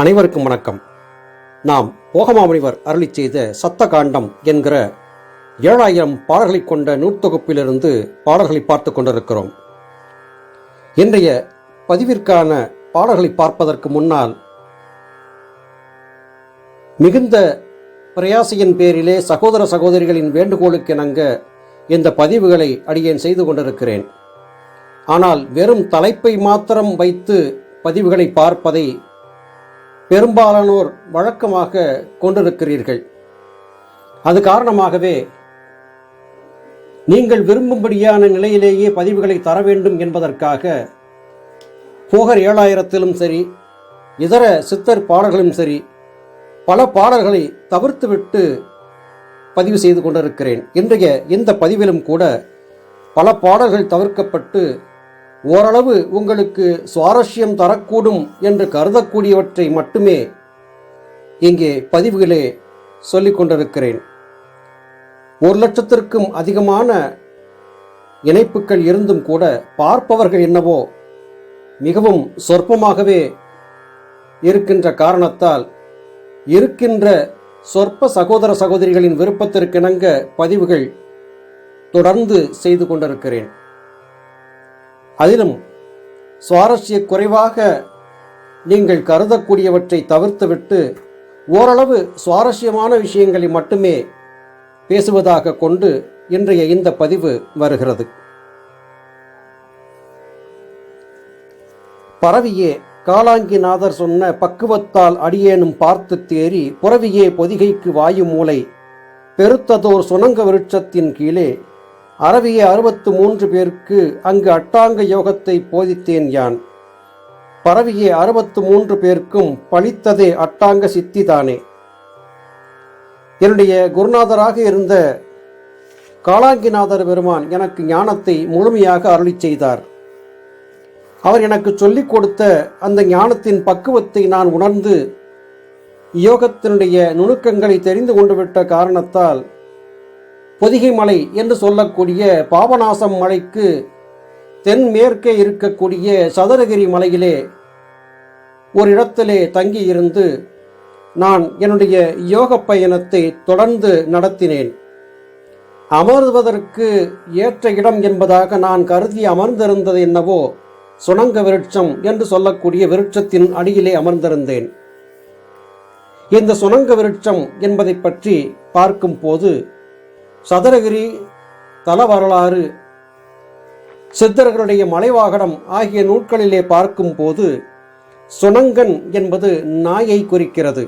அனைவருக்கும் வணக்கம். நாம் போகமாமுனிவர் அருளிச் செய்த சத்த காண்டம் என்கிற ஏழாயிரம் பாடல்களை கொண்ட நூற்தொகுப்பிலிருந்து பாடல்களை பார்த்து கொண்டிருக்கிறோம். இன்றைய பதிவிற்கான பாடல்களை பார்ப்பதற்கு முன்னால் மிகுந்த பிரயாசையின் பேரிலே சகோதர சகோதரிகளின் வேண்டுகோளுக்கு இணங்க இந்த பதிவுகளை அடியேன் செய்து கொண்டிருக்கிறேன். ஆனால் வெறும் தலைப்பை மாத்திரம் வைத்து பதிவுகளை பார்ப்பதை பெரும்பாலானோர் வழக்கமாக கொண்டிருக்கிறீர்கள். அது காரணமாகவே நீங்கள் விரும்பும்படியான நிலையிலேயே பதிவுகளை தர வேண்டும் என்பதற்காக போகர் ஏழாயிரத்திலும் சரி இதர சித்தர் பாடல்களும் சரி பல பாடல்களை தவிர்த்துவிட்டு பதிவு செய்து கொண்டிருக்கிறேன். இன்றைய இந்த பதிவிலும் கூட பல பாடல்கள் தவிர்க்கப்பட்டு ஓரளவு உங்களுக்கு சுவாரஸ்யம் தரக்கூடும் என்று கருதக்கூடியவற்றை மட்டுமே இங்கே பதிவுகளே சொல்லிக் கொண்டிருக்கிறேன். ஒரு லட்சத்திற்கும் அதிகமான இணைப்புகள் இருந்தும் கூட பார்ப்பவர்கள் என்னவோ மிகவும் சொற்பமாகவே இருக்கின்ற காரணத்தால் இருக்கின்ற சொற்ப சகோதர சகோதரிகளின் விருப்பத்திற்கிணங்க பதிவுகள் தொடர்ந்து செய்து கொண்டிருக்கிறேன். அதிலும் சுவாரஸ்ய குறைவாக நீங்கள் கருதக்கூடியவற்றை தவிர்த்துவிட்டு ஓரளவு சுவாரஸ்யமான விஷயங்களை மட்டுமே பேசுவதாக கொண்டு இன்றைய இந்த பதிவு வருகிறது. பரவியே காலாங்கிநாதர் சொன்ன பக்குவத்தால் அடியேனும் பார்த்து தேறி புறவியே பொதிகைக்கு வாயு மூலை பெருத்ததோர் சுனங்க விருட்சத்தின் கீழே அறவிய அறுபத்து மூன்று பேருக்கு அங்கு அட்டாங்க யோகத்தை போதித்தேன் யான். பரவிய அறுபத்து மூன்று பேருக்கும் பழித்ததே அட்டாங்க சித்தி தானே. என்னுடைய குருநாதராக இருந்த காலாங்கிநாதர் பெருமான் எனக்கு ஞானத்தை முழுமையாக அருளி செய்தார். அவர் எனக்கு சொல்லிக் கொடுத்த அந்த ஞானத்தின் பக்குவத்தை நான் உணர்ந்து யோகத்தினுடைய நுணுக்கங்களை தெரிந்து கொண்டுவிட்ட காரணத்தால் பொதிகை மலை என்று சொல்லக்கூடிய பாபநாசம் மலைக்கு தென்மேற்கே இருக்கக்கூடிய சதுரகிரி மலையிலே ஒரு இடத்திலே தங்கியிருந்து நான் என்னுடைய யோக பயணத்தை தொடர்ந்து நடத்தினேன். அமர்வதற்கு ஏற்ற இடம் என்பதாக நான் கருதி அமர்ந்திருந்தது என்னவோ சுணங்க விருட்சம் என்று சொல்லக்கூடிய விருட்சத்தின் அடியிலே அமர்ந்திருந்தேன். இந்த சுணங்க விருட்சம் என்பதை பற்றி பார்க்கும் போது சதுரகிரி தல வரலாறு. சித்தர்களுடைய மலைவாகனம் ஆகிய நூட்களிலே பார்க்கும்போது சுனங்கன் என்பது நாயை குறிக்கிறது.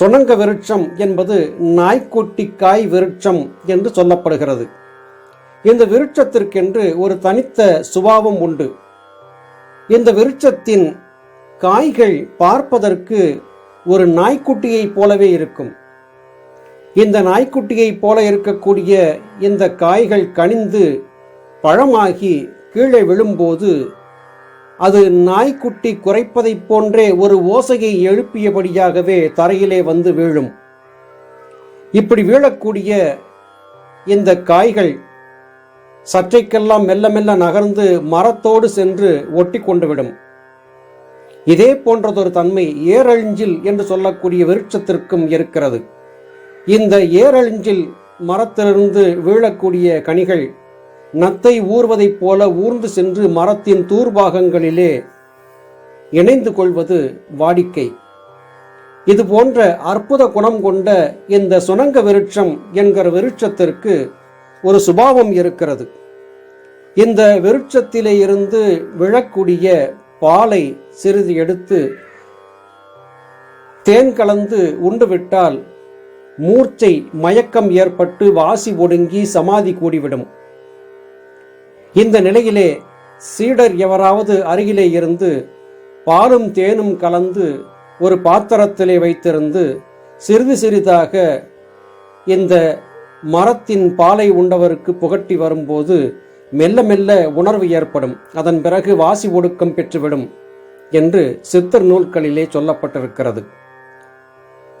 சுனங்க விருட்சம் என்பது நாய்க்குட்டி காய் விருட்சம் என்று சொல்லப்படுகிறது. இந்த விருட்சத்திற்கென்று ஒரு தனித்த சுபாவம் உண்டு. இந்த விருட்சத்தின் காய்கள் பார்ப்பதற்கு ஒரு நாய்க்குட்டியைப் போலவே இருக்கும். இந்த நாய்க்குட்டியைப் போல இருக்கக்கூடிய இந்த காய்கள் கனிந்து பழமாகி கீழே விழும்போது அது நாய்க்குட்டி குறைப்பதைப் போன்றே ஒரு ஓசையை எழுப்பியபடியாகவே தரையிலே வந்து வீழும். இப்படி வீழக்கூடிய இந்த காய்கள் சற்றைக்கெல்லாம் மெல்ல மெல்ல நகர்ந்து மரத்தோடு சென்று ஒட்டி கொண்டுவிடும். இதே போன்றதொரு தன்மை ஏரழிஞ்சில் என்று சொல்லக்கூடிய விருட்சத்திற்கும் இருக்கிறது. இந்த ஏரழிஞ்சில் மரத்திலிருந்து வீழக்கூடிய கனிகள் நத்தை ஊர்வதைப் போல ஊர்ந்து சென்று மரத்தின் தூர்பாகங்களிலே இணைந்து கொள்வது வாடிக்கை. இது போன்ற அற்புத குணம் கொண்ட இந்த சுனங்க விருட்சம் என்கிற விருட்சத்திற்கு ஒரு சுபாவம் இருக்கிறது. இந்த விருட்சத்திலே இருந்து விழக்கூடிய பாலை சிறிது எடுத்து தேன் கலந்து உண்டுவிட்டால் மூர்ச்சை மயக்கம் ஏற்பட்டு வாசி ஒடுங்கி சமாதி கூடிவிடும். இந்த நிலையிலே சீடர் எவராவது அருகிலே இருந்து பாலும் தேனும் கலந்து ஒரு பாத்திரத்திலே வைத்திருந்து சிறிது சிறிதாக இந்த மரத்தின் பாலை உண்டவருக்கு புகட்டி வரும்போது மெல்ல மெல்ல உணர்வு ஏற்படும். அதன் பிறகு வாசி ஒடுக்கம் பெற்றுவிடும் என்று சித்தர் நூல்களிலே சொல்லப்பட்டிருக்கிறது.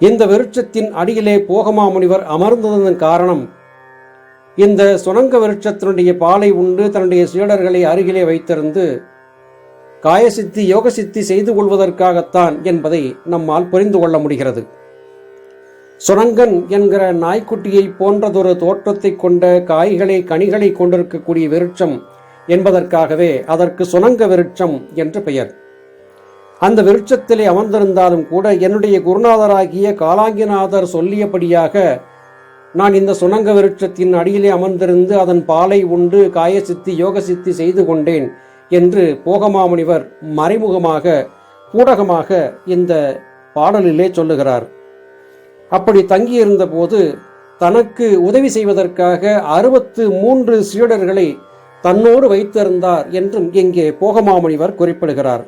இந்த விருட்சத்தின் அடியிலே போகமா முனிவர் அமர்ந்ததன் காரணம் இந்த சுணங்க விருட்சத்தினுடைய பாலை உண்டு தன்னுடைய சீடர்களை அருகிலே வைத்திருந்து காயசித்தி யோகசித்தி செய்து கொள்வதற்காகத்தான் என்பதை நம்மால் புரிந்து கொள்ள முடிகிறது. சுரங்கன் என்கிற நாய்க்குட்டியை போன்றதொரு தோற்றத்தை கொண்ட காய்களை கனிகளை கொண்டிருக்கக்கூடிய விருட்சம் என்பதற்காகவே அதற்கு சுனங்க விருட்சம் என்று பெயர். அந்த விருட்சத்திலே அமர்ந்திருந்தாலும் கூட என்னுடைய குருநாதராகிய காலாங்கிநாதர் சொல்லியபடியாக நான் இந்த சுனங்க விருட்சத்தின் அடியிலே அமர்ந்திருந்து அதன் பாலை உண்டு காயசித்தி யோகசித்தி செய்து கொண்டேன் என்று போகமாமுனிவர் மறைமுகமாக ஊடகமாக இந்த பாடலிலே சொல்லுகிறார். அப்படி தங்கியிருந்த போது தனக்கு உதவி செய்வதற்காக அறுபத்து மூன்று சீடர்களை தன்னோடு வைத்திருந்தார் என்றும் இங்கே போகமாமுனிவர் குறிப்பிடுகிறார்.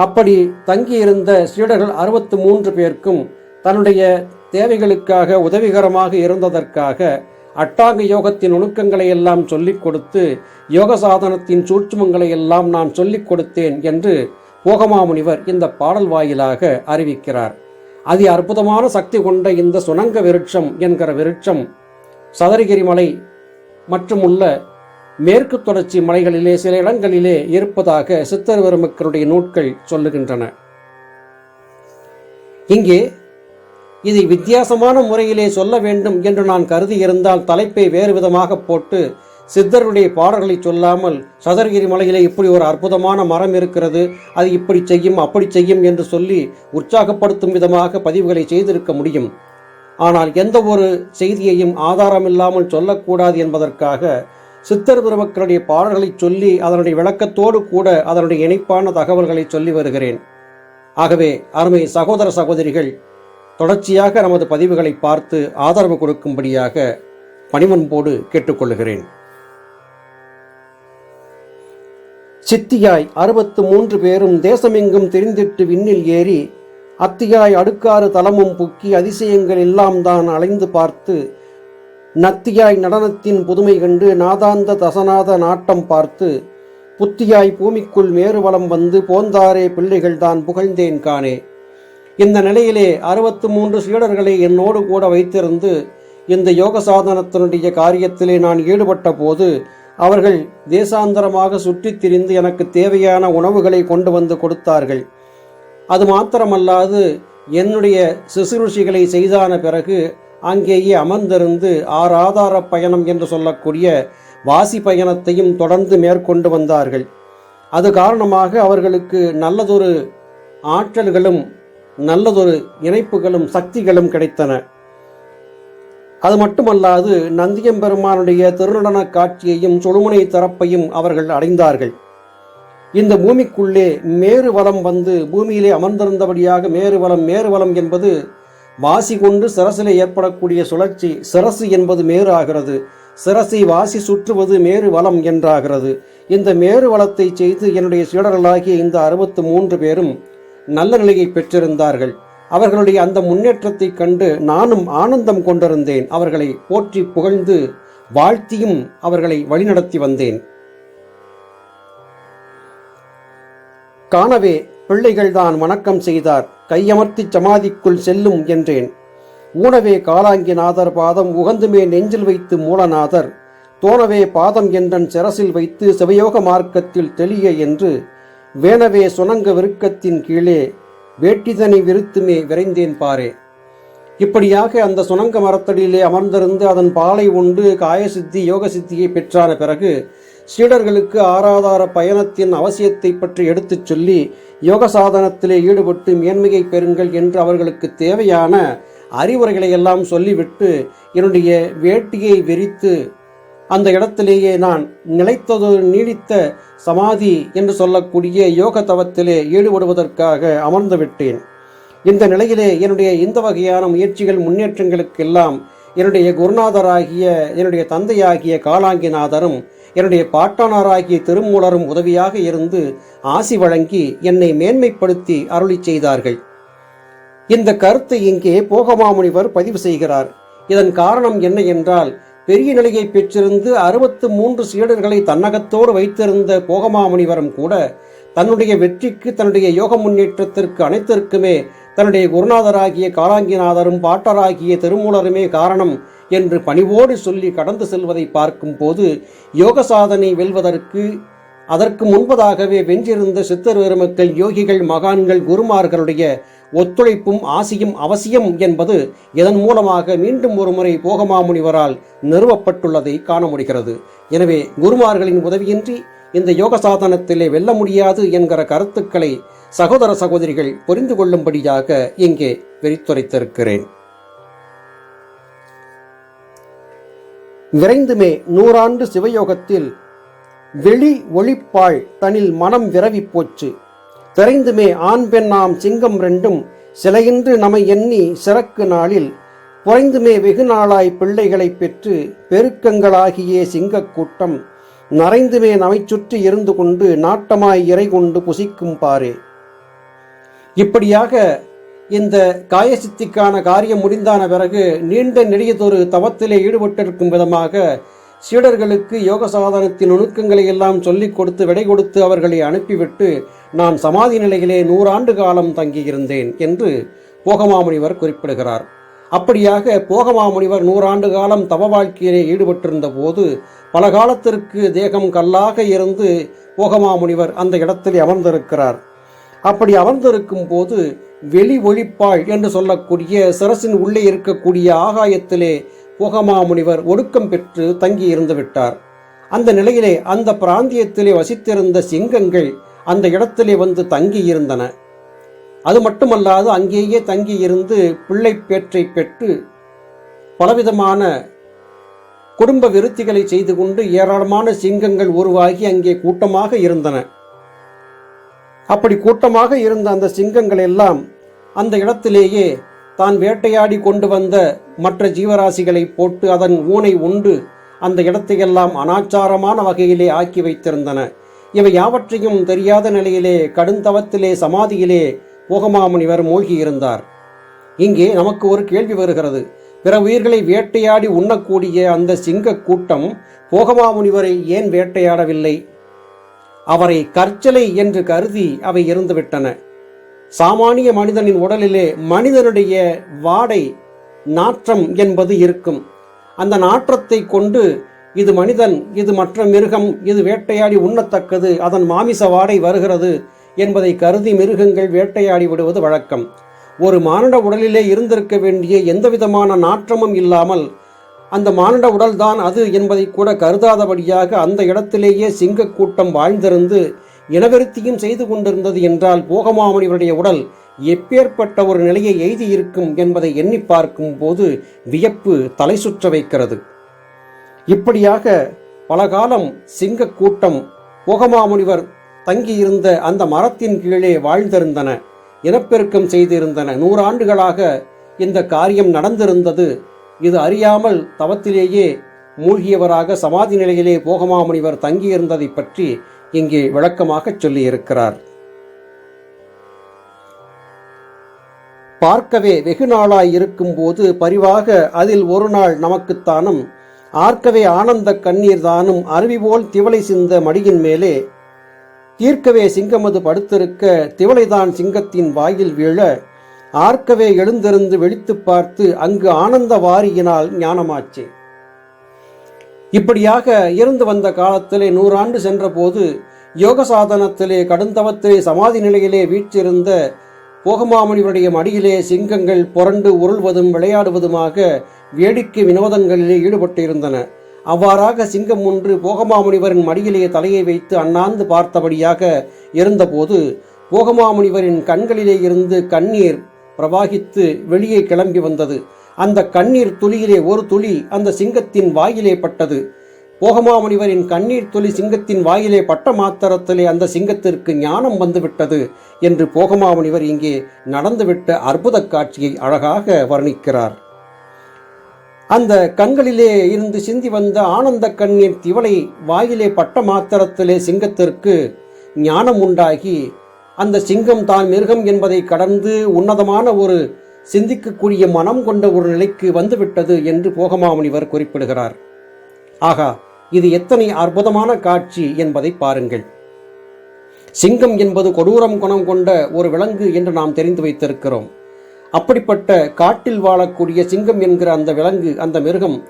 அப்படி தங்கியிருந்த சீடர்கள் அறுபத்து மூன்று பேருக்கும் தன்னுடைய தேவைகளுக்காக உதவிகரமாக இருந்ததற்காக அட்டாங்க யோகத்தின் நுணுக்கங்களை எல்லாம் சொல்லிக் கொடுத்து யோக சாதனத்தின் சூட்சுமங்களை எல்லாம் நான் சொல்லிக் கொடுத்தேன் என்று போகமாமுனிவர் இந்த பாடல் வாயிலாக அறிவிக்கிறார். அதி அற்புதமான சக்தி கொண்ட இந்த சுனங்க விருட்சம் என்கிற விருட்சம் சதரிகிரி மலை மற்றும் உள்ள மேற்கு தொடர்ச்சி மலைகளிலே சில இடங்களிலே இருப்பதாக சித்தர் பெருமக்களுடைய நூட்கள் சொல்லுகின்றன. இங்கே இதை வித்தியாசமான முறையிலே சொல்ல வேண்டும் என்று நான் கருதி இருந்தால் தலைப்பை வேறு விதமாக போட்டு சித்தருடைய பாடல்களை சொல்லாமல் சதர்கிரி மலையிலே இப்படி ஒரு அற்புதமான மரம் இருக்கிறது அது இப்படி செய்யும் அப்படி செய்யும் என்று சொல்லி உற்சாகப்படுத்தும் விதமாக பதிவுகளை செய்திருக்க முடியும். ஆனால் எந்த ஒரு செய்தியையும் ஆதாரமில்லாமல் சொல்லக்கூடாது என்பதற்காக சித்தர் பெருமக்களுடைய பாடல்களை சொல்லி அதனுடைய விளக்கத்தோடு கூட அதனுடைய இணைப்பான தகவல்களை சொல்லி வருகிறேன். ஆகவே அருமை சகோதர சகோதரிகள் தொடர்ச்சியாக நமது பதிவுகளை பார்த்து ஆதரவு கொடுக்கும்படியாக பணிவன்போடு கேட்டுக்கொள்கிறேன். சித்தியாய் அறுபத்து மூன்று பேரும் தேசமெங்கும் தெரிந்திட்டு விண்ணில் ஏறி அத்தியாய் அடுக்காறு தலமும் புக்கி அதிசயங்கள் எல்லாம் தான் அலைந்து பார்த்து நத்தியாய் நடனத்தின் புதுமை கண்டு நாதாந்த தசநாத நாட்டம் பார்த்து புத்தியாய் பூமிக்குள் மேறுவலம் வந்து போந்தாரே பிள்ளைகள் தான் புகழ்ந்தேன் காணே. இந்த நிலையிலே அறுபத்து மூன்று சீடர்களை என்னோடு கூட வைத்திருந்து இந்த யோக சாதனத்தினுடைய காரியத்திலே நான் ஈடுபட்ட போது அவர்கள் தேசாந்தரமாக சுற்றித் திரிந்து எனக்கு தேவையான உணவுகளை கொண்டு வந்து கொடுத்தார்கள். அது மாத்திரமல்லாது என்னுடைய சிசுருஷிகளை செய்தான பிறகு அங்கேயே அமர்ந்திருந்து ஆறாதார பயணம் என்று சொல்லக்கூடிய வாசி பயணத்தையும் தொடர்ந்து மேற்கொண்டு வந்தார்கள். அது காரணமாக அவர்களுக்கு நல்லதொரு ஆற்றல்களும் நல்லதொரு இணைப்புகளும் சக்திகளும் கிடைத்தன. அது மட்டுமல்லாது நந்தியம்பெருமானுடைய திருநடன காட்சியையும் சுழுமுனை தரப்பையும் அவர்கள் அடைந்தார்கள். இந்த பூமிக்குள்ளே மேறுவலம் வந்து பூமியிலே அமர்ந்திருந்தபடியாக மேரு மேறுவலம் மேரு என்பது வாசி கொண்டு சிரசிலே ஏற்படக்கூடிய சுழற்சி சிரசு என்பது மேறு ஆகிறது சிரசை வாசி சுற்றுவது மேறு வளம் என்றாகிறது. இந்த மேரு வளத்தை செய்து என்னுடைய சீடர்களாகிய இந்த அறுபத்து மூன்று பேரும் நல்ல நிலையை பெற்றிருந்தார்கள். அவர்களுடைய அந்த முன்னேற்றத்தைக் கண்டு நானும் ஆனந்தம் கொண்டிருந்தேன். அவர்களை போற்றி புகழ்ந்து வாழ்த்தியும் அவர்களை வழிநடத்தி வந்தேன். காணவே பிள்ளைகள்தான் வணக்கம் செய்தார். கையமர்த்தி சமாதிக்குள் செல்லும் என்றேன். ஊனவே காலாங்கிநாதர் பாதம் உகந்துமே நெஞ்சில் வைத்து மூலநாதர். தோணவே பாதம் என்றன் சிரசில் வைத்து சிவயோக மார்க்கத்தில் தெளிய என்று வேணவே சுணங்க விருக்கத்தின் கீழே வேட்டிதனை விருத்துமே விரைந்தேன் பாரே. இப்படியாக அந்த சுணங்க மரத்தடியிலே அமர்ந்திருந்து அதன் பாலை உண்டு காயசித்தி யோக சித்தியை பெற்றான பிறகு சீடர்களுக்கு ஆராதார பயணத்தின் அவசியத்தை பற்றி எடுத்துச் சொல்லி யோக சாதனத்திலே ஈடுபட்டு மேன்மையை பெறுங்கள் என்று அவர்களுக்கு தேவையான அறிவுரைகளை எல்லாம் சொல்லிவிட்டு என்னுடைய வேட்டியை வெறித்து அந்த இடத்திலேயே நான் நிலைத்ததொரு நீடித்த சமாதி என்று சொல்லக்கூடிய யோக தவத்திலே ஈடுபடுவதற்காக அமர்ந்து விட்டேன் இந்த நிலையிலே என்னுடைய இந்த வகையான முயற்சிகள் முன்னேற்றங்களுக்கெல்லாம் என்னுடைய குருநாதராகிய என்னுடைய தந்தையாகிய காலாங்கிநாதரும் என்னுடைய பாட்டனாராகிய திருமூலரும் உதவியாக இருந்து ஆசி வழங்கி என்னை மேன்மைப்படுத்தி அருளி செய்தார்கள். இந்த கருத்தை இங்கே போகமாமுனிவர் பதிவு செய்கிறார். இதன் காரணம் என்ன என்றால் பெரிய நிலையை பெற்றிருந்து அறுபத்து மூன்று சீடர்களை தன்னகத்தோடு வைத்திருந்த போகமாமுனிவரும் கூட தன்னுடைய வெற்றிக்கு தன்னுடைய யோக முன்னேற்றத்திற்கு அனைத்திற்குமே தன்னுடைய குருநாதராகிய காலாங்கிநாதரும் பாட்டராகிய திருமூலருமே காரணம் என்று பணிவோடு சொல்லி கடந்து செல்வதை பார்க்கும்போது யோக சாதனை வெல்வதற்கு அதற்கு முன்பதாகவே வென்றிருந்த சித்தர் பெருமக்கள் யோகிகள் மகான்கள் குருமார்களுடைய ஒத்துழைப்பும் ஆசியும் அவசியம் என்பது இதன் மூலமாக மீண்டும் ஒருமுறை போகமாமுனிவரால் நிறுவப்பட்டுள்ளதை காண முடிகிறது. எனவே குருமார்களின் உதவியின்றி இந்த யோக சாதனத்திலே வெல்ல முடியாது என்கிற கருத்துக்களை சகோதர சகோதரிகள் புரிந்து கொள்ளும்படியாக இங்கே விரித்துரைத்திருக்கிறேன். விரைந்துமே நூறாண்டு சிவயோகத்தில் வெளி ஒளிப்பாள் தனில் மனம் விரவி போச்சு. திரைந்துமே ஆண் பெண்ணாம் சிங்கம் ரெண்டும் சிலையின்று நமை எண்ணி சிறக்கு நாளில் குறைந்துமே வெகு நாளாய் பிள்ளைகளை பெற்று பெருக்கங்களாகியே சிங்கக் கூட்டம் நரைந்துமே நமைச் சுற்றி இருந்து கொண்டு நாட்டமாய் இறை கொண்டு புசிக்கும் பாரே இப்படியாக இந்த காயசித்திக்கான காரியம் முடிந்தான பிறகு நீண்ட நெடியதொரு தவத்திலே ஈடுபட்டிருக்கும் விதமாக சீடர்களுக்கு யோக சாதனத்தின் நுணுக்கங்களை எல்லாம் சொல்லிக் கொடுத்து விடை கொடுத்து அவர்களை அனுப்பிவிட்டு நான் சமாதி நிலையிலே நூறாண்டு காலம் தங்கியிருந்தேன் என்று போகமாமுனிவர் குறிப்பிடுகிறார். அப்படியாக போகமாமுனிவர் நூறாண்டு காலம் தவ வாழ்க்கையிலே ஈடுபட்டிருந்த போது பல காலத்திற்கு தேகம் கல்லாக இருந்து போகமாமுனிவர் அந்த இடத்தில் அமர்ந்திருக்கிறார். அப்படி அமர்ந்திருக்கும் போது வெளி ஒளிப்பாள் என்று சொல்லக்கூடிய சிரசின் உள்ளே இருக்கக்கூடிய ஆகாயத்திலே போகமாமுனிவர் ஒடுக்கம் பெற்று தங்கி இருந்து விட்டார். அந்த நிலையிலே அந்த பிராந்தியத்திலே வசித்திருந்த சிங்கங்கள் அந்த இடத்திலே வந்து தங்கி இருந்தன. அது மட்டுமல்லாது அங்கேயே தங்கி இருந்து பிள்ளை பேற்றை பெற்று பலவிதமான குடும்ப விருத்திகளை செய்து கொண்டு ஏராளமான சிங்கங்கள் உருவாகி அங்கே கூட்டமாக இருந்தன. அப்படி கூட்டமாக இருந்த அந்த சிங்கங்கள் எல்லாம் அந்த இடத்திலேயே தான் வேட்டையாடி கொண்டு வந்த மற்ற ஜீவராசிகளை போட்டு அதன் ஊனை உண்டு அந்த இடத்தையெல்லாம் அனாச்சாரமான வகையிலே ஆக்கி வைத்திருந்தன. இவை யாவற்றையும் தெரியாத நிலையிலே கடுந்தவத்திலே சமாதியிலே போகமாமுனிவர் மூழ்கியிருந்தார் இங்கே நமக்கு ஒரு கேள்வி வருகிறது. பிற உயிர்களை வேட்டையாடி உண்ணக்கூடிய அந்த சிங்க கூட்டம் போகமாமுனிவரை ஏன் வேட்டையாடவில்லை? அவரை கற்சலை என்று கருதி அவை இருந்துவிட்டன. சாமானிய மனிதனின் உடலிலே மனிதனுடைய வாடை நாற்றம் என்பது இருக்கும். அந்த நாற்றத்தை கொண்டு இது மனிதன் இது மற்ற மிருகம் இது வேட்டையாடி உண்ணத்தக்கது அதன் மாமிச வாடை வருகிறது என்பதை கருதி மிருகங்கள் வேட்டையாடி விடுவது வழக்கம். ஒரு மானிட உடலிலே இருந்திருக்க வேண்டிய எந்தவிதமான நாற்றமும் இல்லாமல் அந்த மானிட உடல்தான் அது என்பதை கூட கருதாதபடியாக அந்த இடத்திலேயே சிங்க கூட்டம் வாழ்ந்திருந்து இனவெருத்தியும் செய்து கொண்டிருந்தது என்றால் போகமாமணிவருடைய உடல் எப்பேற்பட்ட ஒரு நிலையை எய்தியிருக்கும் என்பதை எண்ணி பார்க்கும் போது வியப்பு தலை சுற்ற வைக்கிறது. இப்படியாக பல காலம் சிங்க கூட்டம் போகமாமுனிவர் தங்கியிருந்த அந்த மரத்தின் கீழே வாழ்ந்திருந்தன. இனப்பெருக்கம் செய்திருந்தன. நூறாண்டுகளாக இந்த காரியம் நடந்திருந்தது. இது அறியாமல் தவத்திலேயே மூழ்கியவராக சமாதி நிலையிலே போகமாமுனிவர் தங்கியிருந்ததை பற்றி இங்கே விளக்கமாக சொல்லியிருக்கிறார். பார்க்கவே வெகு நாளாய் இருக்கும்போது பரிவாக அதில் ஒரு நாள் நமக்குத்தானும் ஆர்க்கவே ஆனந்த கண்ணீர் தானும் அருவி போல் திவலை சிந்த மடியின் மேலே தீர்க்கவே சிங்கமது படுத்திருக்க திவளைதான் சிங்கத்தின் வாயில் வீழ ஆர்க்கவே எழுந்திருந்து வெடித்துப் பார்த்து அங்கு ஆனந்த வாரியினால் ஞானமாச்சு. இப்படியாக இருந்து வந்த காலத்திலே நூறாண்டு சென்றபோது யோக சாதனத்திலே கடுந்தவத்திலே சமாதி நிலையிலே வீற்றிருந்த போகமாமுனிவருடைய மடியிலே சிங்கங்கள் புரண்டு உருள்வதும் விளையாடுவதுமாக வேடிக்கை வினோதங்களிலே ஈடுபட்டிருந்தன. அவ்வாறாக சிங்கம் ஒன்று போகமாமுனிவரின் மடியிலே தலையை வைத்து அண்ணாந்து பார்த்தபடியாக இருந்தபோது போகமாமுனிவரின் கண்களிலே இருந்து கண்ணீர் பிரவாகித்து வெளியே கிளம்பி வந்தது. அந்த கண்ணீர் துளியிலே ஒரு துளி அந்த சிங்கத்தின் வாயிலே பட்டது. போகமாமுனிவரின் கண்ணீர் துளி சிங்கத்தின் வாயிலே பட்ட மாத்திரத்திலே அந்த சிங்கத்திற்கு ஞானம் வந்துவிட்டது என்று போகமாமுனிவர் இங்கே நடந்துவிட்ட அற்புத காட்சியை அழகாக வர்ணிக்கிறார். அந்த கண்களிலே இருந்து சிந்தி வந்த ஆனந்த கண்ணீர் திவளை வாயிலே பட்ட மாத்திரத்திலே சிங்கத்திற்கு ஞானம் உண்டாகி அந்த சிங்கம் தான் மிருகம் என்பதை கடந்து உன்னதமான ஒரு சிந்திக்கக்கூடிய மனம் கொண்ட ஒரு நிலைக்கு வந்துவிட்டது என்று போகமாமுனிவர் குறிப்பிடுகிறார். ஆகா இது எத்தனை அற்புதமான காட்சி என்பதை பாருங்கள். சிங்கம் என்பது கொடூரம் குணம் கொண்ட ஒரு விலங்கு என்று நாம் தெரிந்து வைத்திருக்கிறோம். அப்படிப்பட்ட காட்டில் வாழக்கூடிய சிங்கம் என்கிற அந்த விலங்கு அந்த மிருகம்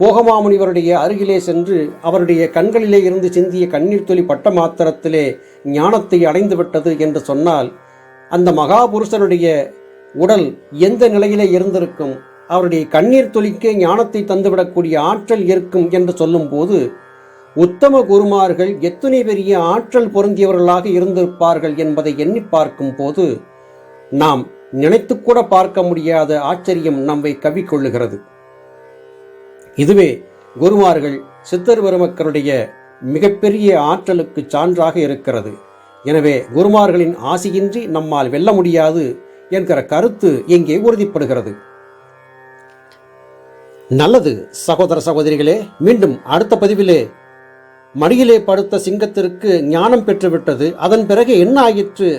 போகமாமுனிவருடைய அருகிலே சென்று அவருடைய கண்களிலே இருந்து சிந்திய கண்ணீர் துளி பட்ட மாத்திரத்திலே ஞானத்தை அடைந்து விட்டது என்று சொன்னால் அந்த மகாபுருஷனுடைய உடல் எந்த நிலையிலே இருந்திருக்கும்? அவருடைய கண்ணீர் துளிக்கே ஞானத்தை தந்துவிடக்கூடிய ஆற்றல் இருக்கும் என்று சொல்லும்போது உத்தம குருமார்கள் எத்தனை பெரிய ஆற்றல் பொருந்தியவர்களாக இருந்திருப்பார்கள் என்பதை எண்ணி பார்க்கும் போது நாம் நினைத்துக்கூட பார்க்க முடியாத ஆச்சரியம் நம்மை கவிக்கொள்ளுகிறது. இதுவே குருமார்கள் சித்தர் பெருமக்களுடைய மிகப்பெரிய ஆற்றலுக்கு சான்றாக இருக்கிறது. எனவே குருமார்களின் ஆசையின்றி நம்மால் வெல்ல முடியாது என்கிற கருத்து இங்கே உறுதிப்படுகிறது. நல்லது சகோதர சகோதரிகளே மீண்டும் அடுத்த பதிவிலே. மடியிலே படுத்த சிங்கத்திற்கு ஞானம் பெற்றுவிட்டது அதன் பிறகு என்ன ஆயிற்று?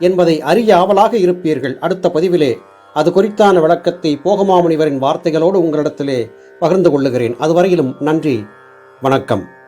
என்பதை அறிய ஆவலாக இருப்பீர்கள். அடுத்த பதிவிலே அது குறித்தான விளக்கத்தை போகமாமுனிவரின் வார்த்தைகளோடு உங்களிடத்திலே பகிர்ந்து கொள்ளுகிறேன். அதுவரையிலும் நன்றி வணக்கம்.